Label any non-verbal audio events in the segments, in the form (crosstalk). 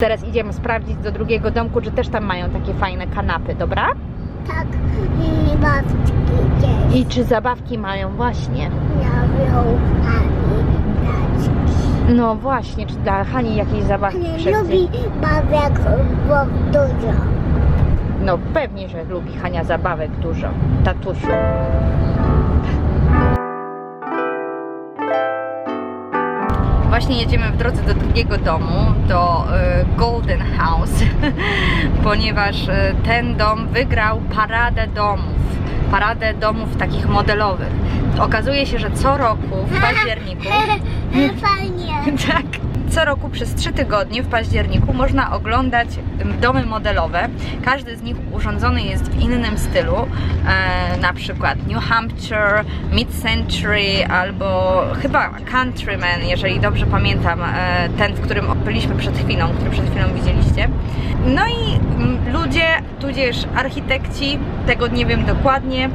Teraz idziemy sprawdzić do drugiego domku, czy też tam mają takie fajne kanapy, dobra? Tak, i babci gdzieś I czy zabawki mają właśnie? robią pani. No właśnie, czy dla Hani jakieś zabawki Nie lubi babek, bo dużo. No pewnie, że lubi Hania zabawek dużo. Tatusiu. Właśnie jedziemy w drodze do drugiego domu, do e, Golden House, (laughs) ponieważ e, ten dom wygrał paradę domów. Paradę domów takich modelowych. Okazuje się, że co roku w (laughs) październiku Fajnie. (laughs) tak. Co roku przez trzy tygodnie w październiku można oglądać domy modelowe. Każdy z nich urządzony jest w innym stylu, e, na przykład New Hampshire, Mid-Century albo chyba Countryman, jeżeli dobrze pamiętam, e, ten, w którym byliśmy przed chwilą, który przed chwilą widzieliście. No i ludzie, tudzież architekci, tego nie wiem dokładnie,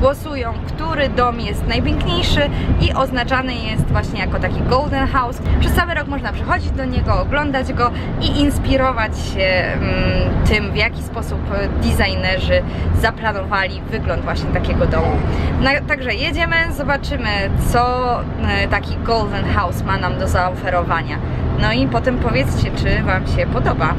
głosują, który dom jest najpiękniejszy i oznaczany jest właśnie jako taki Golden House. Przez cały rok można przychodzić do niego, oglądać go i inspirować się mm, tym, w jaki sposób designerzy zaplanowali wygląd właśnie takiego domu. No, także jedziemy, zobaczymy, co e, taki Golden House ma nam do zaoferowania. No i potem powiedzcie, czy Wam się podoba.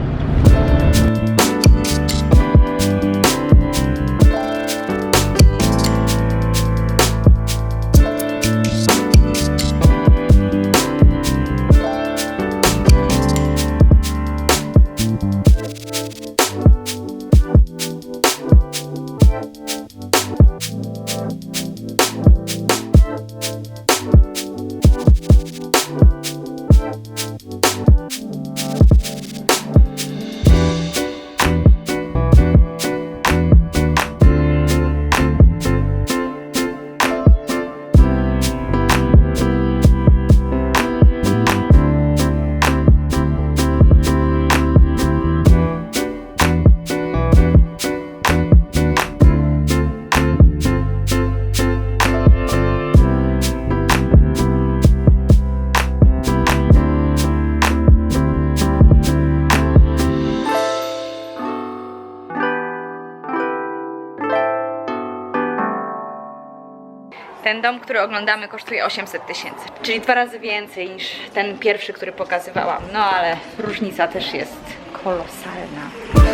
Ten dom, który oglądamy, kosztuje 800 tysięcy, czyli dwa razy więcej niż ten pierwszy, który pokazywałam. No ale różnica też jest kolosalna.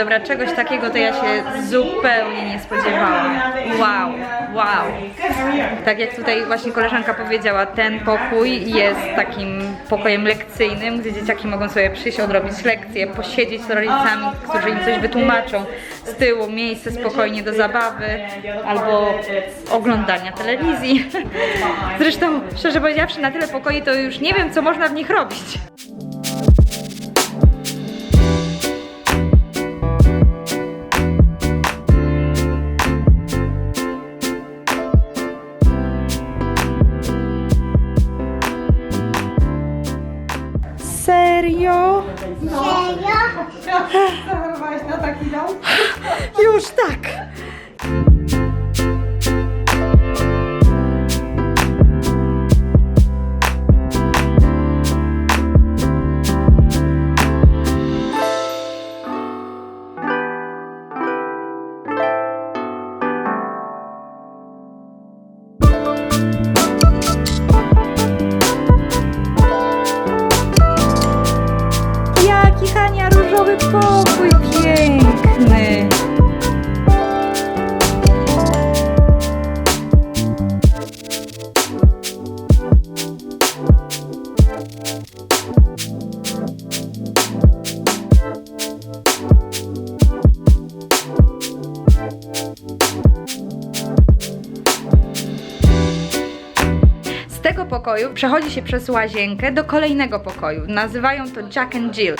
Dobra, czegoś takiego to ja się zupełnie nie spodziewałam. Wow, wow. Tak jak tutaj właśnie koleżanka powiedziała, ten pokój jest takim pokojem lekcyjnym, gdzie dzieciaki mogą sobie przyjść, odrobić lekcje, posiedzieć z rodzicami, którzy im coś wytłumaczą. Z tyłu miejsce spokojnie do zabawy albo oglądania telewizji. (laughs) Zresztą, szczerze powiedziawszy, na tyle pokoi to już nie wiem, co można w nich robić. Serio? Serio? (laughs) Zachorowałaś na taki dom? Już tak. Pokoju przechodzi się przez łazienkę do kolejnego pokoju. Nazywają to Jack and Jill.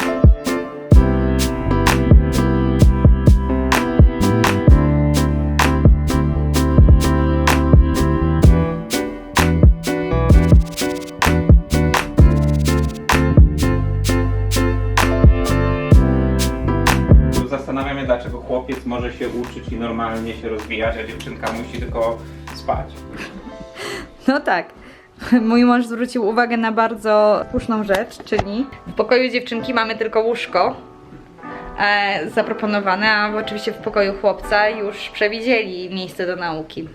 Zastanawiam się, dlaczego chłopiec może się uczyć i normalnie się rozwijać, a dziewczynka musi tylko spać. No tak. (laughs) Mój mąż zwrócił uwagę na bardzo słuszną rzecz, czyli w pokoju dziewczynki mamy tylko łóżko e, zaproponowane, a oczywiście w pokoju chłopca już przewidzieli miejsce do nauki.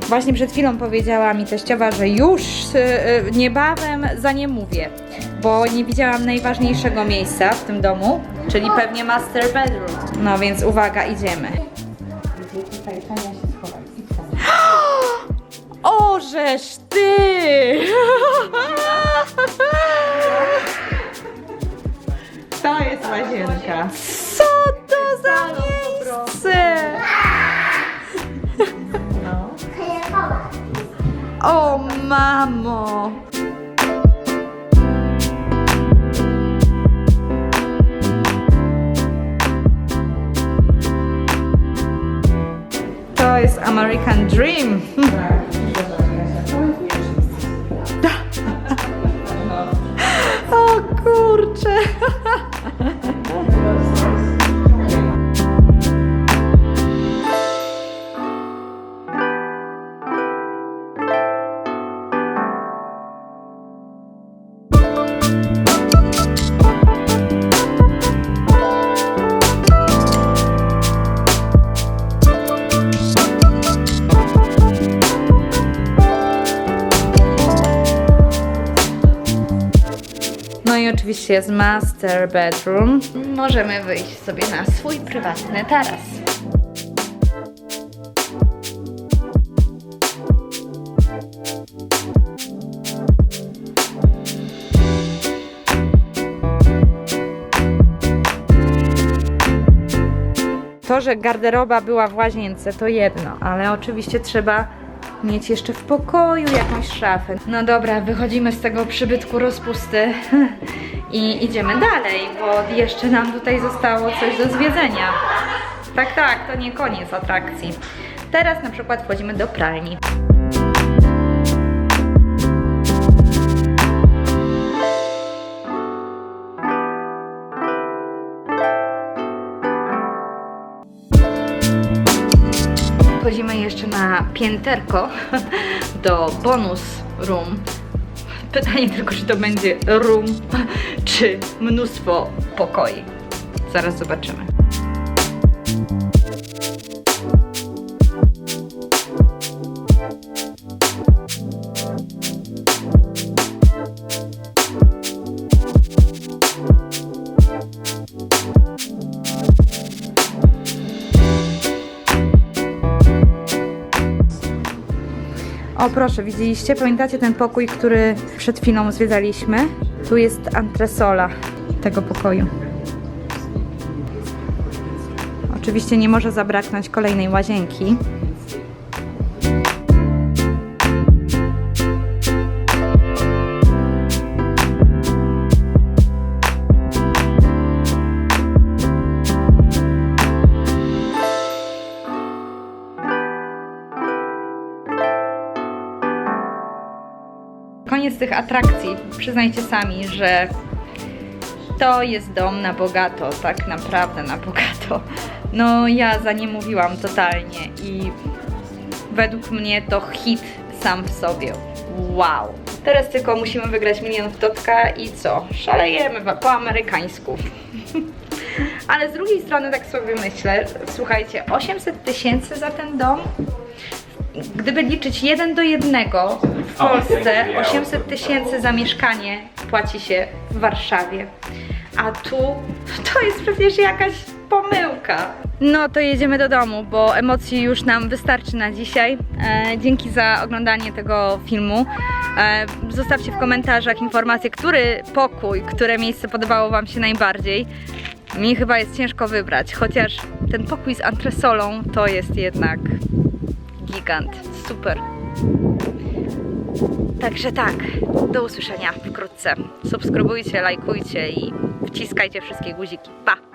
Właśnie przed chwilą powiedziała mi teściowa, że już e, niebawem za nie mówię, bo nie widziałam najważniejszego miejsca w tym domu, czyli pewnie master bedroom. No więc uwaga, idziemy. O, żeż ty! (laughs) To jest łazienka. Co to za miejsce? O, mamo! To jest American Dream. Oczywiście jest master bedroom. Możemy wyjść sobie na swój prywatny taras. To, że garderoba była w łazience, to jedno, ale oczywiście trzeba mieć jeszcze w pokoju jakąś szafę. No dobra, wychodzimy z tego przybytku rozpusty (laughs) i idziemy dalej, bo jeszcze nam tutaj zostało coś do zwiedzenia. Tak, tak, to nie koniec atrakcji. Teraz na przykład wchodzimy do pralni. Wchodzimy jeszcze na pięterko do bonus room. Pytanie tylko, czy to będzie room, czy mnóstwo pokoi. Zaraz zobaczymy. O proszę, widzieliście? Pamiętacie ten pokój, który przed chwilą zwiedzaliśmy? Tu jest antresola tego pokoju. Oczywiście nie może zabraknąć kolejnej łazienki. Koniec tych atrakcji. Przyznajcie sami, że to jest dom na bogato, tak naprawdę na bogato. No ja za nie mówiłam totalnie i według mnie to hit sam w sobie. Wow. Teraz tylko musimy wygrać milion w totka i co? Szalejemy po amerykańsku. (laughs) Ale z drugiej strony tak sobie myślę, słuchajcie, 800 tysięcy za ten dom? Gdyby liczyć jeden do jednego, w Polsce dziękuję. 800 tysięcy za mieszkanie płaci się w Warszawie. A tu (laughs) to jest przecież jakaś pomyłka. No to jedziemy do domu, bo emocji już nam wystarczy na dzisiaj. E, dzięki za oglądanie tego filmu. E, zostawcie w komentarzach informację, który pokój, które miejsce podobało Wam się najbardziej. Mi chyba jest ciężko wybrać, chociaż ten pokój z antresolą to jest jednak gigant. Super. Także tak, do usłyszenia wkrótce. Subskrybujcie, lajkujcie i wciskajcie wszystkie guziki. Pa!